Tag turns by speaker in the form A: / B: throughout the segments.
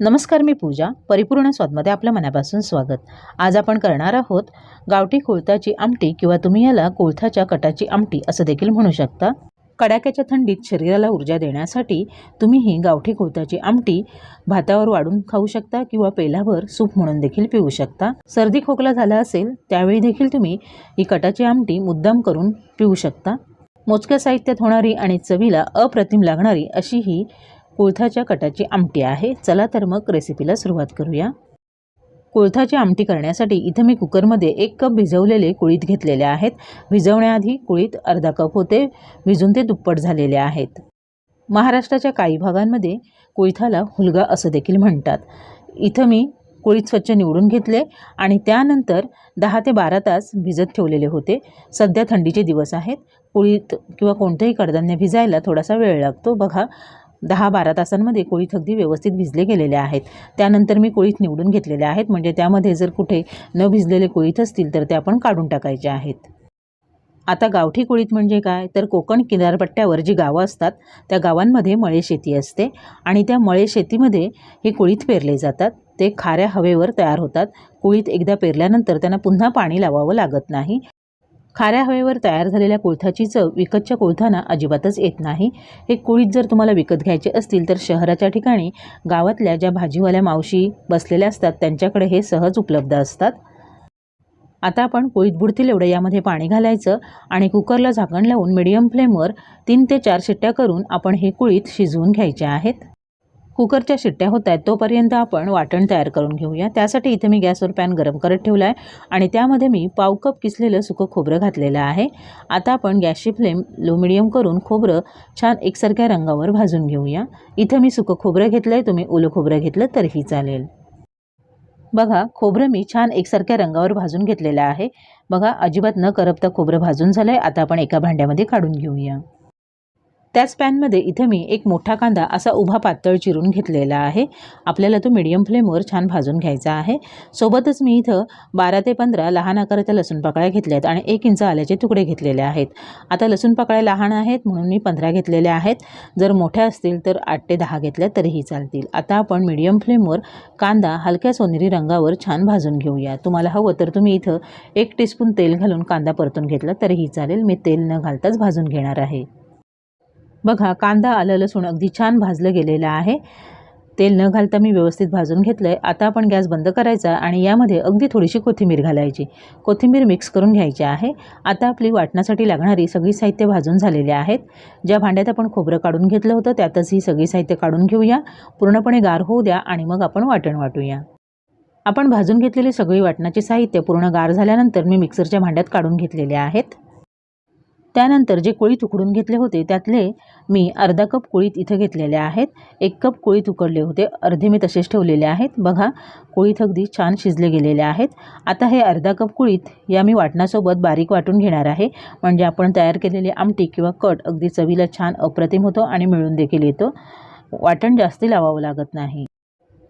A: नमस्कार मी पूजा परिपूर्ण स्वादमध्ये आपल्या मनापासून स्वागत. आज आपण करणार आहोत गावठी कोळथाची आमटी किंवा तुम्ही याला कोळथाच्या कटाची आमटी असं देखील म्हणू शकता. कडाक्याच्या थंडीत शरीराला ऊर्जा देण्यासाठी तुम्ही ही गावठी कोळथाची आमटी भातावर वाढून खाऊ शकता किंवा पेलावर सूप म्हणून देखील पिऊ शकता. सर्दी खोकला झाला असेल त्यावेळी देखील तुम्ही ही कटाची आमटी मुद्दाम करून पिऊ शकता. मोजक्या साहित्यात होणारी आणि चवीला अप्रतिम लागणारी अशी ही कुळथाच्या कटाची आमटी आहे. चला तर मग रेसिपीला सुरुवात करूया. कुळथाची आमटी करण्यासाठी इथं मी कुकरमध्ये एक कप भिजवलेले कुळीत घेतलेले आहेत. भिजवण्याआधी कुळीत अर्धा कप होते. भिजून ते दुप्पट झालेले आहेत. महाराष्ट्राच्या काही भागांमध्ये कुळथाला हुलगा असं देखील म्हणतात. इथं मी कुळीत स्वच्छ निवडून घेतले आणि त्यानंतर दहा ते बारा तास भिजत ठेवलेले होते. सध्या थंडीचे दिवस आहेत. कुळीत किंवा कोणतंही कडधान्य भिजायला थोडासा वेळ लागतो. बघा दहा बारा तासांमध्ये कोळीत अगदी व्यवस्थित भिजले गेलेले आहेत. त्यानंतर मी कोळीत निवडून घेतलेले आहेत. म्हणजे त्यामध्ये जर कुठे न भिजलेले कोळीत असतील तर ते आपण काढून टाकायचे आहेत. आता गावठी कोळीत म्हणजे काय? तर कोकण किनारपट्ट्यावर जी गावं असतात त्या गावांमध्ये मळे शेती असते आणि त्या मळे शेतीमध्ये हे कोळीत पेरले जातात. ते खाऱ्या हवेवर तयार होतात. कोळीत एकदा पेरल्यानंतर त्यांना पुन्हा पाणी लावावं लागत नाही. खाऱ्या हवेवर तयार झालेल्या कोळथाची चव विकतच्या कोळथांना अजिबातच येत नाही. हे कोळीत जर तुम्हाला विकत घ्यायचे असतील तर शहराच्या ठिकाणी गावातल्या ज्या भाजीवाल्या मावशी बसलेल्या असतात त्यांच्याकडे हे सहज उपलब्ध असतात. आता आपण कोळीत बुडतील एवढं यामध्ये पाणी घालायचं आणि कुकरला झाकण लावून मिडियम फ्लेमवर तीन ते चार शिट्ट्या करून आपण हे कुळीत शिजवून घ्यायचे आहेत. कुकरच्या शिट्ट्या होत आहेत तोपर्यंत आपण वाटण तयार करून घेऊया. त्यासाठी इथे मी गॅसवर पॅन गरम करत ठेवला आहे आणि त्यामध्ये मी पाव कप किसलेलं सुकं खोबरं घातलेलं आहे. आता आपण गॅसची फ्लेम लो मिडियम करून खोबरं छान एकसारख्या रंगावर भाजून घेऊया. इथं मी सुकं खोबरं घेतलं आहे तुम्ही ओलं खोबरं घेतलं तरीही चालेल. बघा खोबरं मी छान एकसारख्या रंगावर भाजून घेतलेलं आहे. बघा अजिबात न करपता खोबरं भाजून झालं आहे आता आपण एका भांड्यामध्ये काढून घेऊया. त्याच पॅनमध्ये इथं मी एक मोठा कांदा असा उभा पातळ चिरून घेतलेला आहे. आपल्याला तो मिडियम फ्लेमवर छान भाजून घ्यायचा आहे. सोबतच मी इथं बारा ते पंधरा लहान आकाराच्या लसूण पाकळ्या घेतल्या आहेत आणि एक इंच आल्याचे तुकडे घेतलेले आहेत. आता लसूण पाकळ्या लहान आहेत म्हणून मी पंधरा घेतलेल्या आहेत. जर मोठ्या असतील तर आठ ते दहा घेतल्या तरीही चालतील. आता आपण मिडियम फ्लेमवर कांदा हलक्या सोनेरी रंगावर छान भाजून घेऊया. तुम्हाला हवं तर तुम्ही इथं एक टीस्पून तेल घालून कांदा परतून घेतला तरीही चालेल. मी तेल न घालताच भाजून घेणार आहे. बघा कांदा आलं लसूण अगदी छान भाजलं गेलेलं आहे. तेल न घालता मी व्यवस्थित भाजून घेतलं आहे आता आपण गॅस बंद करायचा आणि यामध्ये अगदी थोडीशी कोथिंबीर घालायची. कोथिंबीर मिक्स करून घ्यायची आहे. आता आपली वाटण्यासाठी लागणारी सगळी साहित्य भाजून झालेली आहेत. ज्या भांड्यात आपण खोबरं काढून घेतलं होतं त्यातच ही सगळी साहित्य काढून घेऊया. पूर्णपणे गार होऊ द्या आणि मग आपण वाटण वाटूया. आपण भाजून घेतलेली सगळी वाटणाची साहित्य पूर्ण गार झाल्यानंतर मी मिक्सरच्या भांड्यात काढून घेतलेले आहेत. त्यानंतर जे कोळीत उकडून घेतले होते त्यातले मी अर्धा कप कोळीत इथं घेतलेले आहेत. एक कप कोळीत उकडले होते अर्धे मी तसेच ठेवलेले आहेत. बघा कोळीत अगदी छान शिजले गेलेले आहेत. आता हे अर्धा कप कोळीत या मी वाटणासोबत बारीक वाटून घेणार आहे. म्हणजे आपण तयार केलेली आमटी किंवा कट अगदी चवीला छान अप्रतिम होतो आणि मिळून देखील येतो. वाटण जास्ती लावावं लागत नाही.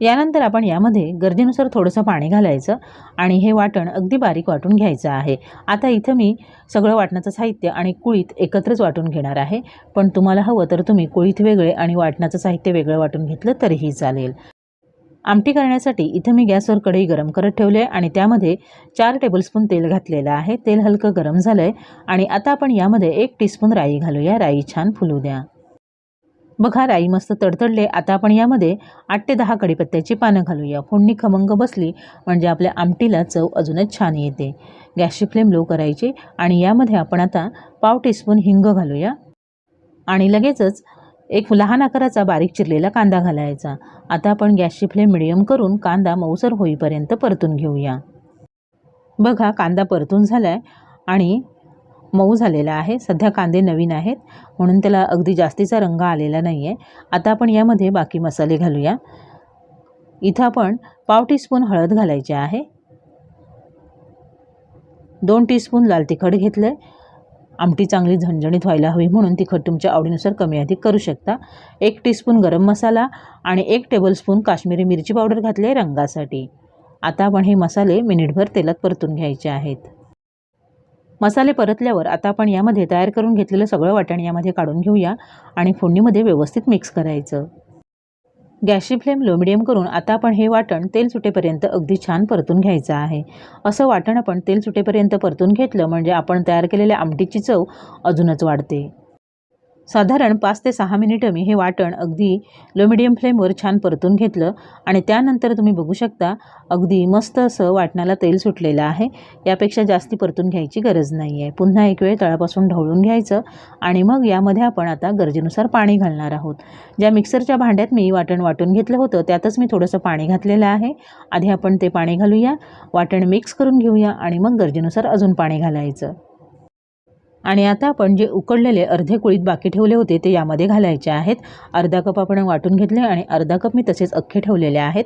A: यानंतर आपण यामध्ये गरजेनुसार थोडंसं पाणी घालायचं आणि हे वाटण अगदी बारीक वाटून घ्यायचं आहे. आता इथं मी सगळं वाटणाचं साहित्य आणि कुळीत एकत्रच वाटून घेणार आहे. पण तुम्हाला हवं तर तुम्ही कुळीत वेगळे आणि वाटणाचं साहित्य वेगळं वाटून घेतलं तरीही चालेल. आमटी करण्यासाठी इथं मी गॅसवर कढई गरम करत ठेवले आणि त्यामध्ये चार टेबलस्पून तेल घातलेलं आहे. तेल हलकं गरम झालं आहे आणि आता आपण यामध्ये एक टीस्पून राई घालूया. राई छान फुलू द्या. बघा राई मस्त तडतडले. आता आपण यामध्ये आठ ते दहा कडीपत्त्याची पानं घालूया. फोडणी खमंग बसली म्हणजे आपल्या आमटीला चव अजूनच छान येते. गॅसची फ्लेम लो करायची आणि यामध्ये आपण आता पाव टीस्पून हिंग घालूया. आणि लगेचच एक लहान आकाराचा बारीक चिरलेला कांदा घालायचा. आता आपण गॅसची फ्लेम मिडियम करून कांदा मऊसर होईपर्यंत परतून घेऊया. बघा कांदा परतून झाला आहे आणि मऊ झालेला आहे. सध्या कांदे नवीन आहेत. म्हणून त्याला अगदी जास्तीचा रंग आलेला नाही आहे आता आपण यामध्ये बाकी मसाले घालूया. इथं आपण पाव टीस्पून हळद घालायची आहे. दोन टीस्पून लाल तिखट घेतलं आहे आमटी चांगली झणझणीत व्हायला हवी म्हणून तिखट तुमच्या आवडीनुसार कमी अधिक करू शकता. एक टीस्पून गरम मसाला आणि एक टेबलस्पून काश्मीरी मिरची पावडर घातली आहे रंगासाठी. आता आपण हे मसाले मिनिटभर तेलात परतून घ्यायचे आहेत. मसाले परतल्यावर आता आपण यामध्ये तयार करून घेतलेलं सगळं वाटण यामध्ये काढून घेऊया आणि फोडणीमध्ये व्यवस्थित मिक्स करायचं. गॅसची फ्लेम लो मिडियम करून आता आपण हे वाटण तेल सुटेपर्यंत अगदी छान परतून घ्यायचं आहे. असं वाटण आपण तेल सुटेपर्यंत परतून घेतलं म्हणजे आपण तयार केलेल्या आमटीची चव अजूनच वाढते. साधारण पाच ते सहा मिनिटं मी हे वाटण अगदी लो मिडियम फ्लेमवर छान परतून घेतलं आणि त्यानंतर तुम्ही बघू शकता अगदी मस्त असं वाटणाला तेल सुटलेलं आहे. यापेक्षा जास्ती परतून घ्यायची गरज नाही आहे पुन्हा एक वेळ तळापासून ढवळून घ्यायचं आणि मग यामध्ये आपण आता गरजेनुसार पाणी घालणार आहोत. ज्या मिक्सरच्या भांड्यात मी वाटण वाटून घेतलं होतं त्यातच मी थोडंसं पाणी घातलेलं आहे. आधी आपण ते पाणी घालूया वाटण मिक्स करून घेऊया आणि मग गरजेनुसार अजून पाणी घालायचं. आणि आता आपण जे उकडलेले अर्धे कुळीत बाकी ठेवले होते ते यामध्ये घालायचे आहेत. अर्धा कप आपण वाटून घेतले आणि अर्धा कप मी तसेच अख्खे ठेवलेले आहेत.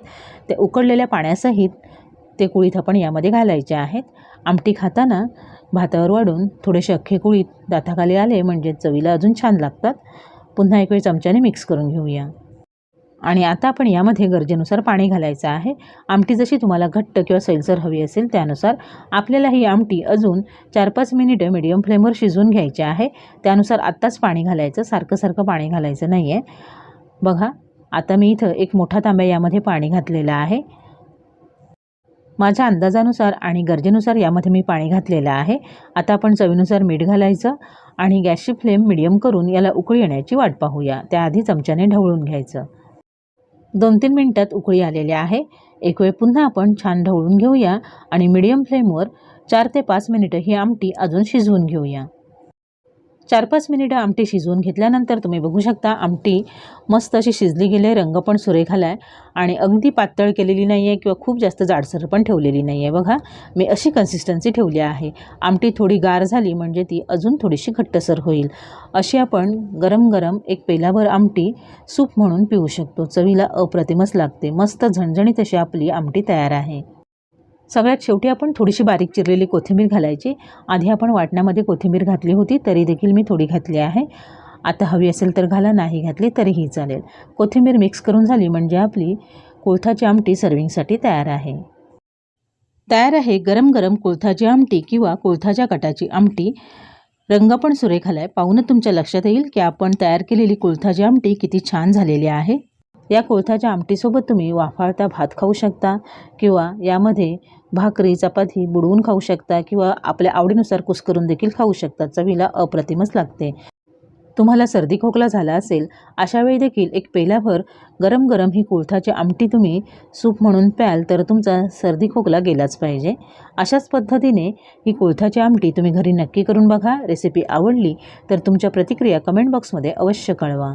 A: ते उकडलेल्या पाण्यासहित ते कुळीत आपण यामध्ये घालायचे आहेत. आमटी खाताना भातावर वाढून थोडेसे अख्खे कुळीत दाताखाली आले म्हणजे चवीला अजून छान लागतात. पुन्हा एक वेळ चमच्याने मिक्स करून घेऊया. आणि आता आपण यामध्ये गरजेनुसार पाणी घालायचं आहे. आमटी जशी तुम्हाला घट्ट किंवा सैलसर हवी असेल त्यानुसार आपल्याला ही आमटी अजून चार पाच मिनिटं मिडियम फ्लेमवर शिजवून घ्यायची आहे. त्यानुसार आत्ताच पाणी घालायचं सारखं सारखं पाणी घालायचं नाही आहे बघा आता मी इथं एक मोठा तांब्या यामध्ये पाणी घातलेलं आहे. माझ्या अंदाजानुसार आणि गरजेनुसार यामध्ये मी पाणी घातलेलं आहे. आता आपण चवीनुसार मीठ घालायचं आणि गॅसची फ्लेम मिडियम करून याला उकळी येण्याची वाट पाहूया. त्याआधी चमच्याने ढवळून घ्यायचं. दोन तीन मिनटात उकळी आलेली आहे. एक वेळ पुन्हा आपण छान ढवळून घेऊया आणि मिडियम फ्लेमवर चार ते पाच मिनिटं ही आमटी अजून शिजवून घेऊया. चार पाच मिनिटं आमटी शिजवून घेतल्यानंतर तुम्ही बघू शकता आमटी मस्त अशी शिजली गेली आहे रंग पण सुरेख आला आहे आणि अगदी पातळ केलेली नाही आहे किंवा खूप जास्त जाडसर पण ठेवलेली नाही आहे. बघा मी अशी कन्सिस्टन्सी ठेवली आहे. आमटी थोडी गार झाली म्हणजे ती अजून थोडीशी घट्टसर होईल. अशी आपण गरम गरम एक पेलाभर आमटी सूप म्हणून पिऊ शकतो. चवीला अप्रतिमच लागते. मस्त झणझणीत अशी आपली आमटी तयार आहे. सगळ्यात शेवटी आपण थोडीशी बारीक चिरलेली कोथिंबीर घालायची. आधी आपण वाटण्यामध्ये कोथिंबीर घातली होती तरी देखील मी थोडी घातली आहे. आता हवी असेल तर घाला नाही घातली तरीही चालेल. कोथिंबीर मिक्स करून झाली म्हणजे आपली कोळथाची आमटी सर्विंगसाठी तयार आहे. तयार आहे गरम गरम कोळथाची आमटी किंवा कोळथाच्या कटाची आमटी. रंग पण सुरेख आलाय. पाहूनच तुमच्या लक्षात येईल की आपण तयार केलेली कोळथाची आमटी किती छान झालेली आहे. या कोळथाच्या आमटीसोबत तुम्ही वाफाळता भात खाऊ शकता किंवा यामध्ये भाकरी चपाती बुडवून खाऊ शकता किंवा आपल्या आवडीनुसार कुस्करून देखील खाऊ शकता. चवीला अप्रतिमच लागते. तुम्हाला सर्दी खोकला झाला असेल अशावेळी देखील एक पेल्याभर गरम गरम ही कोळथाची आमटी तुम्ही सूप म्हणून प्याल तर तुमचा सर्दी खोकला गेलाच पाहिजे. अशाच पद्धतीने ही कोळथाची आमटी तुम्ही घरी नक्की करून बघा. रेसिपी आवडली तर तुमच्या प्रतिक्रिया कमेंट बॉक्समध्ये अवश्य कळवा.